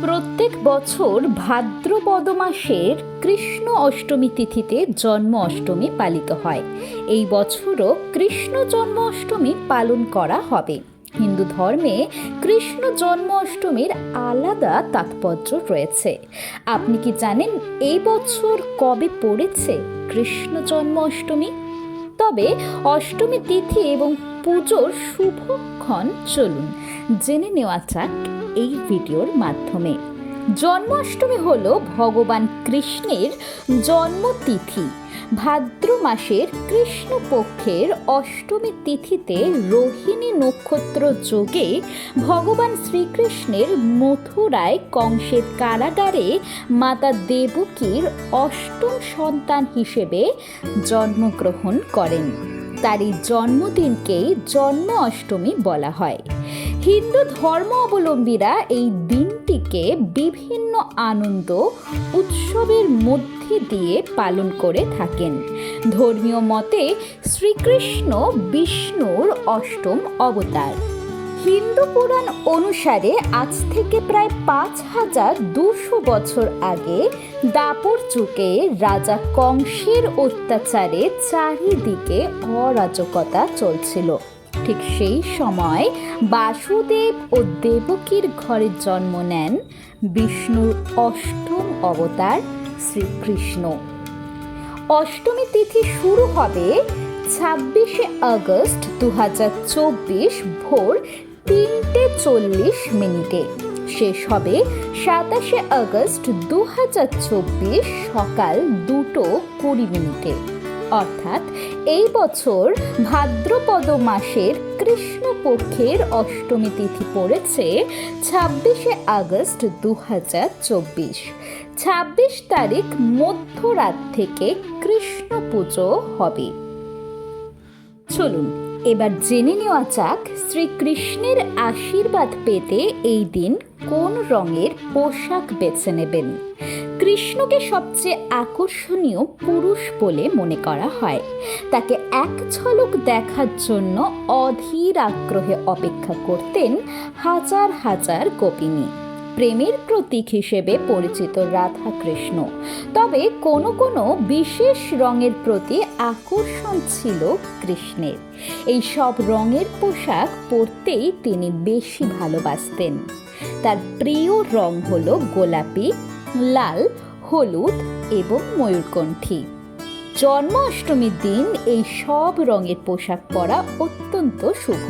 প্রত্যেক বছর ভাদ্রপদ মাসের কৃষ্ণ অষ্টমী তিথিতে জন্ম অষ্টমী পালিত হয়। এই বছরও কৃষ্ণ জন্ম অষ্টমী পালন করা হবে। হিন্দু ধর্মে কৃষ্ণ জন্ম অষ্টমীর আলাদা তাৎপর্য রয়েছে। আপনি কি জানেন এই বছর কবে পড়েছে কৃষ্ণ জন্ম অষ্টমী? তবে অষ্টমী তিথি এবং পুজোর শুভক্ষণ চলুন। জেনে নেওয়া যাক এই ভিডিওর মাধ্যমে। জন্মাষ্টমী হল ভগবান কৃষ্ণের জন্মতিথি। ভাদ্র মাসের কৃষ্ণপক্ষের অষ্টমী তিথিতে রোহিণী নক্ষত্র যোগে ভগবান শ্রীকৃষ্ণের মথুরায় কংসের কারাগারে মাতা দেবকীর অষ্টম সন্তান হিসেবে জন্মগ্রহণ করেন। তার এই জন্মদিনকেই জন্ম অষ্টমী বলা হয়। হিন্দু ধর্ম অবলম্বীরা এই দিনটিকে বিভিন্ন আনন্দ উৎসবের মধ্যে দিয়ে পালন করে থাকেন। ধর্মীয় মতে শ্রীকৃষ্ণ বিষ্ণুর অষ্টম অবতার। হিন্দু পুরাণ অনুসারে আজ থেকে প্রায় পাঁচ হাজার দুশো বছর আগে দাপর যুগে রাজা কংসের অত্যাচারে চারিদিকে অরাজকতা চলছিল। ঠিক সেই সময় বাসুদেব ও দেবকীর ঘরে জন্ম নেন বিষ্ণুর অষ্টম অবতার শ্রীকৃষ্ণ। অষ্টমী তিথি শুরু হবে ছাব্বিশে আগস্ট দু হাজার চব্বিশ ভোর তিনটে চল্লিশ মিনিটে। শেষ হবে সাতাশে আগস্ট দু হাজার চব্বিশ সকাল দুটো কুড়ি মিনিটে। অর্থাৎ এই বছর ভাদ্রপদ মাসের কৃষ্ণপক্ষের অষ্টমী তিথি পড়েছে ছাব্বিশে আগস্ট দু হাজার চব্বিশ। ছাব্বিশ তারিখ মধ্যরাত থেকে কৃষ্ণ পুজো হবে। চলুন এবার জেনে নেওয়া যাক শ্রীকৃষ্ণের আশীর্বাদ পেতে এই দিন কোন রঙের পোশাক বেছে নেবেন। কৃষ্ণকে সবচেয়ে আকর্ষণীয় পুরুষ বলে মনে করা হয়। তাকে এক ঝলক দেখার জন্য অধীর আগ্রহে অপেক্ষা করতেন হাজার হাজার গোপিনী। প্রেমের প্রতীক হিসেবে পরিচিত রাধা কৃষ্ণ তবে কোনো কোনো বিশেষ রঙের প্রতি আকর্ষণ ছিল কৃষ্ণের। এই সব রঙের পোশাক পরতেই তিনি বেশি ভালোবাসতেন। তার প্রিয় রং হলো গোলাপি, লাল, হলুদ এবং ময়ূরকণ্ঠী। জন্মাষ্টমীর দিন এই সব রঙের পোশাক পরা অত্যন্ত শুভ।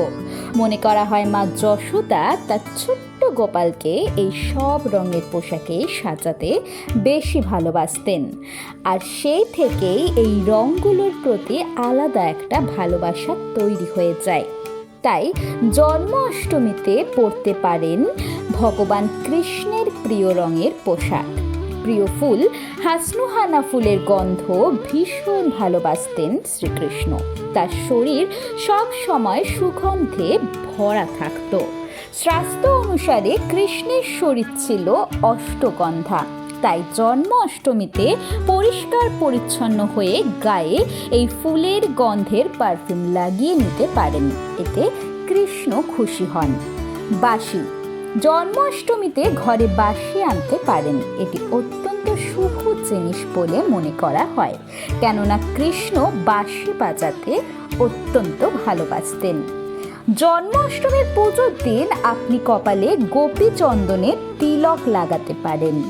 মনে করা হয় মা যশোদা তার ছোট্ট গোপালকে এই সব রঙের পোশাকে সাজাতে বেশি ভালোবাসতেন। আর সেই থেকেই এই রঙগুলোর প্রতি আলাদা একটা ভালোবাসা তৈরি হয়ে যায়। তাই জন্মাষ্টমীতে পরতে পারেন ভগবান কৃষ্ণের প্রিয় রঙের পোশাক। প্রিয় ফুল, হাসনুহানা ফুলের গন্ধ ভীষণ ভালোবাসতেন শ্রীকৃষ্ণ। তার শরীর সব সময় সুগন্ধে ভরা থাকত। শাস্ত্র অনুসারে কৃষ্ণের শরীর ছিল অষ্টগন্ধা। তাই জন্ম অষ্টমীতে পরিষ্কার পরিচ্ছন্ন হয়ে গায়ে এই ফুলের গন্ধের পারফিউম লাগিয়ে নিতে পারেন। এতে কৃষ্ণ খুশি হন। বাসি জন্মাষ্টমীতে ঘরে বাসি আনতে পারেন। এটি অত্যন্ত শুভ জিনিস বলে মনে করা হয়। কেননা কৃষ্ণ বাসি বাজাতে অত্যন্ত ভালোবাসতেন। জন্মাষ্টমীর পুজোর দিন আপনি কপালে গোপী চন্দনের তিলক লাগাতে পারেন।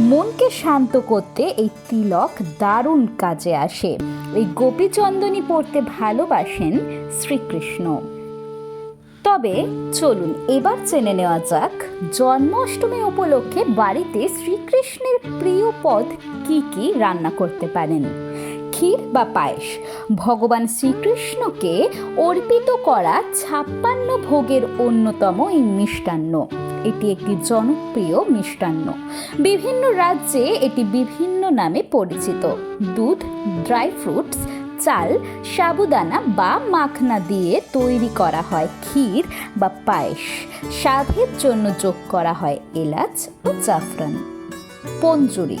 মনকে শান্ত করতে এই তিলক দারুণ কাজে আসে। এই গোপী চন্দনী পড়তে ভালোবাসেন শ্রীকৃষ্ণ। তবে চলুন এবার জেনে নেওয়া যাক, জন্মাষ্টমী উপলক্ষে বাড়িতে শ্রীকৃষ্ণের প্রিয় পদ কি কি রান্না করতে পারেন? ক্ষীর বা পায়েস? ভগবান শ্রীকৃষ্ণকে অর্পিত করা ছাপ্পান্ন ভোগের অন্যতম এই মিষ্টান্ন। এটি একটি জনপ্রিয় মিষ্টান্ন। বিভিন্ন রাজ্যে এটি বিভিন্ন নামে পরিচিত। দুধ, ড্রাই ফ্রুটস চাল, সাবুদানা বা মাখনা দিয়ে তৈরি করা হয় ক্ষীর বা পায়েস। স্বাদের জন্য যোগ করা হয় এলাচ ও জাফরান। পঞ্জুরি।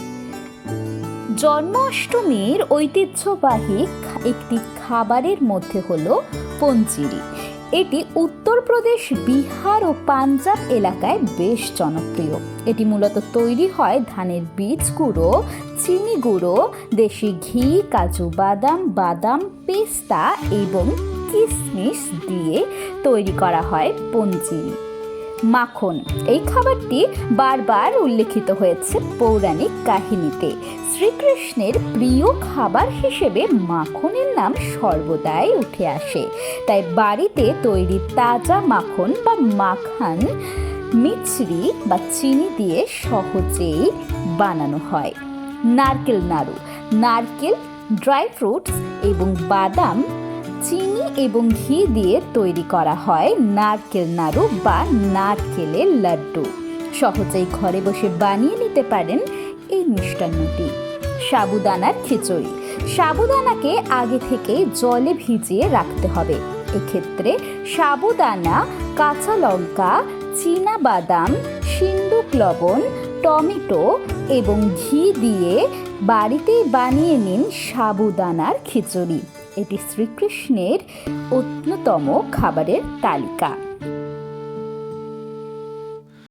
জন্মাষ্টমীর ঐতিহ্যবাহী একটি খাবারের মধ্যে হলো পঞ্জিরি। এটি উত্তরপ্রদেশ বিহার ও পাঞ্জাব এলাকায় বেশ জনপ্রিয়। এটি মূলত তৈরি হয় ধানের বীজ গুঁড়ো, চিনি গুঁড়ো, দেশি ঘি, কাজু বাদাম বাদাম, পেস্তা এবং কিশমিশ দিয়ে তৈরি করা হয় পঞ্জিরি। মাখন। এই খাবারটি বারবার উল্লেখিত হয়েছে পৌরাণিক কাহিনীতে। শ্রীকৃষ্ণের প্রিয় খাবার হিসেবে মাখনের নাম সর্বদাই উঠে আসে। তাই বাড়িতে তৈরি তাজা মাখন বা মাখান, মিছরি বা চিনি দিয়ে সহজেই বানানো হয়। নারকেল নাড়ু, নারকেল, ড্রাই ফ্রুটস এবং বাদাম চিনি এবং ঘি দিয়ে তৈরি করা হয় নারকেল নাড়ু বা নারকেলের লাড্ডু। সহজেই ঘরে বসে বানিয়ে নিতে পারেন এই মিষ্টান্নটি। সাবুদানার খিচুড়ি। সাবুদানাকে আগে থেকে জলে ভিজিয়ে রাখতে হবে। এক্ষেত্রে সাবুদানা, কাঁচা লঙ্কা চীনা বাদাম সিন্দুক লবণ, টমেটো এবং ঘি দিয়ে বাড়িতেই বানিয়ে নিন সাবুদানার খিচুড়ি। এটি শ্রীকৃষ্ণের অন্যতম খাবারের তালিকা।